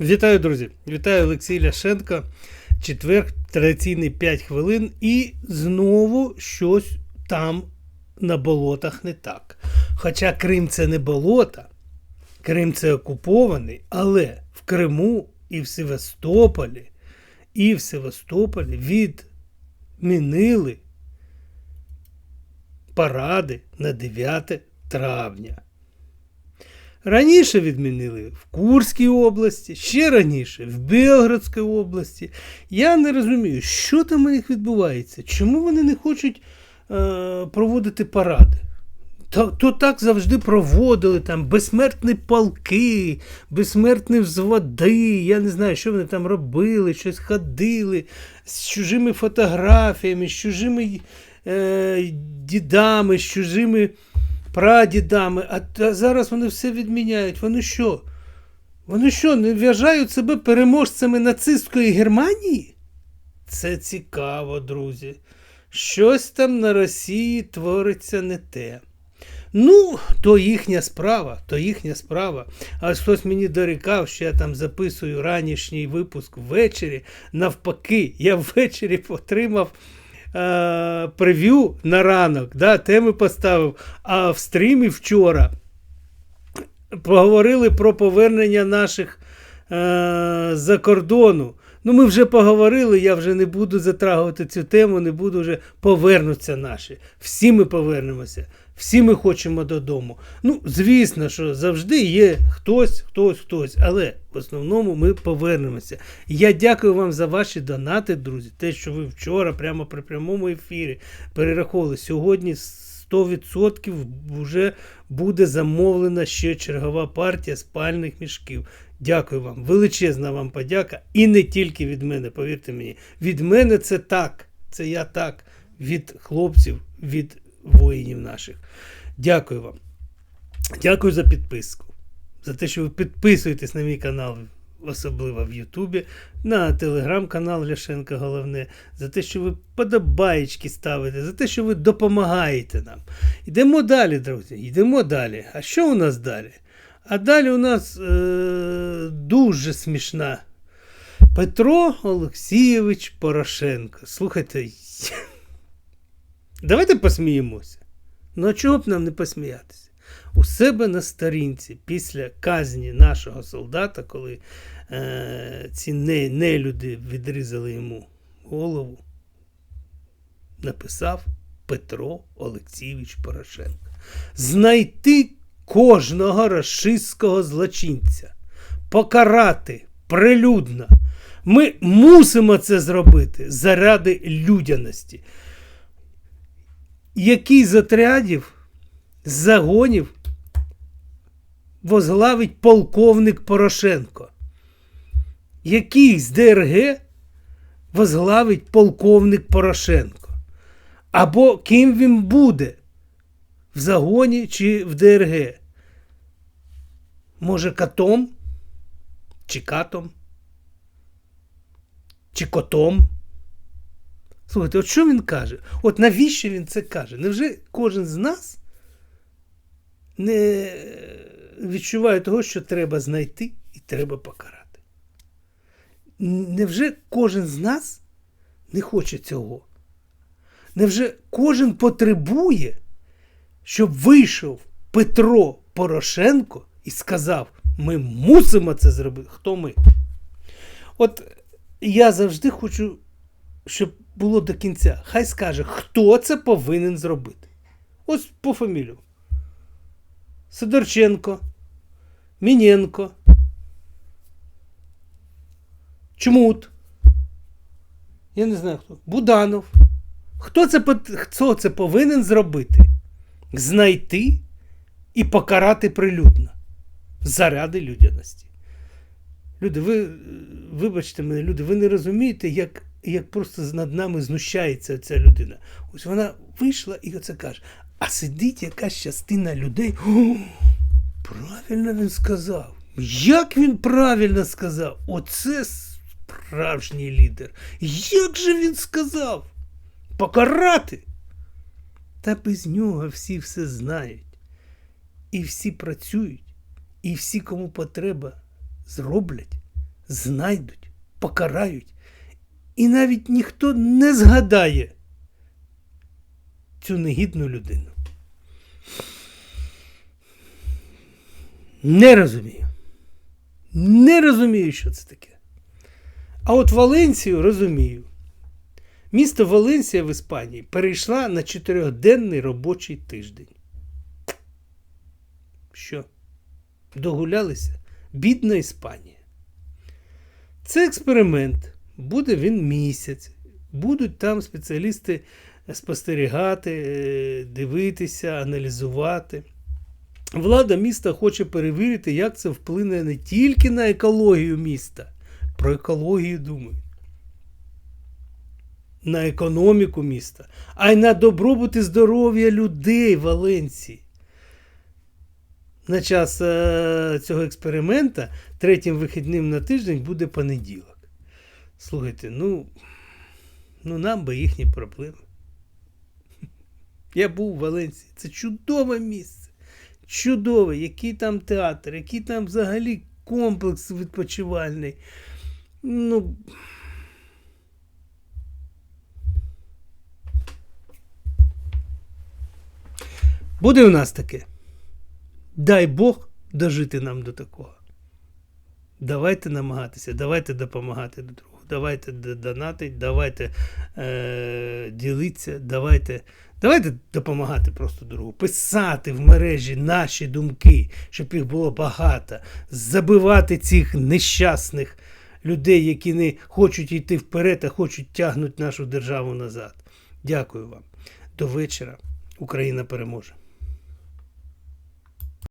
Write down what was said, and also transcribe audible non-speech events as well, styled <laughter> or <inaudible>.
Вітаю, друзі! Вітаю Олексій Ляшенко. Четвер, традиційний 5 хвилин, і знову щось там на болотах не так. Хоча Крим це не болота, Крим це окупований, але в Криму і в Севастополі, і в Севастополі відмінили паради на 9 травня. Раніше відмінили в Курській області, ще раніше в Белградській області. Я не розумію, що там у них відбувається, чому вони не хочуть е, проводити паради. То, то так завжди проводили там безсмертні полки, безсмертні взводи. Я не знаю, що вони там робили, щось ходили з чужими фотографіями, з чужими е, дідами, з чужими прадідами, а зараз вони все відміняють. Вони що? Вони що, не вважають себе переможцями нацистської Германії? Це цікаво, друзі. Щось там на Росії твориться не те. Ну, то їхня справа, то їхня справа. А хтось мені дорікав, що я там записую ранішній випуск ввечері. Навпаки, я ввечері <laughs> отримав е, прев'ю на ранок, да, теми поставив. А в стрімі вчора поговорили про повернення наших е, за кордону. Ну, ми вже поговорили, я вже не буду затрагувати цю тему, не буду вже повернуться наші. Всі ми повернемося, всі ми хочемо додому. Ну, звісно, що завжди є хтось, хтось, хтось, але в основному ми повернемося. Я дякую вам за ваші донати, друзі. Те, що ви вчора, прямо при прямому ефірі, перераховували. Сьогодні 100% вже буде замовлена ще чергова партія спальних мішків. Дякую вам, величезна вам подяка. І не тільки від мене, повірте мені. Від мене це так. Це я так. Від хлопців, від воїнів наших. Дякую вам. Дякую за підписку. За те, що ви підписуєтесь на мій канал, особливо в Ютубі, на телеграм-канал Ляшенка Головне, за те, що ви подобаєчки ставите, за те, що ви допомагаєте нам. Йдемо далі, друзі. Йдемо далі. А що у нас далі? А далі у нас е, дуже смішна Петро Олексійович Порошенко. Слухайте, давайте посміємося. Ну а чого б нам не посміятися? У себе на сторінці після казні нашого солдата, коли е, ці не, нелюди відрізали йому голову, написав Петро Олексійович Порошенко. Знайти кожного рашистського злочинця, покарати прилюдно. Ми мусимо це зробити заради людяності. Який з отрядів, загонів возглавить полковник Порошенко? Який з ДРГ возглавить полковник Порошенко? Або ким він буде? в загоні чи в ДРГ? Може, катом? Чи катом? Чи котом? Слухайте, от що він каже? От навіщо він це каже? Невже кожен з нас не відчуває того, що треба знайти і треба покарати? Невже кожен з нас не хоче цього? Невже кожен потребує? щоб вийшов Петро Порошенко і сказав: ми мусимо це зробити. Хто ми? От я завжди хочу, щоб було до кінця. Хай скаже, хто це повинен зробити. Ось по фамілію. Сидорченко, Міненко, Чмут. Я не знаю хто. Буданов. Хто це хто це повинен зробити? знайти і покарати прилюдно заради людяності. Люди, ви, вибачте мене, люди, ви не розумієте, як як просто над нами знущається ця людина. Ось вона вийшла і оце каже. А сидить якась частина людей. О, правильно він сказав. Як він правильно сказав? Оце справжній лідер. Як же він сказав? Покарати? Та без нього всі все знають. І всі працюють, і всі, кому потреба, зроблять, знайдуть, покарають, і навіть ніхто не згадає цю негідну людину. Не розумію. Не розумію, що це таке. А от Валенсію розумію. Місто Валенсія в Іспанії перейшла на чотирьохденний робочий тиждень. Що? Догулялися? Бідна Іспанія. Це експеримент. Буде він місяць. Будуть там спеціалісти спостерігати, е, дивитися, аналізувати. Влада міста хоче перевірити, як це вплине не тільки на екологію міста, про екологію думають, на економіку міста, а й на добробут і здоров'я людей Валенції. На час е, цього експеримента третім вихідним на тиждень буде понеділок. Слухайте, ну, ну нам би їхні проблеми. Я був в Валенції. Це чудове місце. Чудове, який там театр, який там взагалі комплекс відпочивальний. Ну. Буде у нас таке. Дай Бог дожити нам до такого. Давайте намагатися, давайте допомагати до другого, давайте донатить, давайте е, ділитися, давайте, давайте допомагати просто другу, писати в мережі наші думки, щоб їх було багато, забивати цих нещасних людей, які не хочуть йти вперед, а хочуть тягнути нашу державу назад. Дякую вам. До вечора. Україна переможе.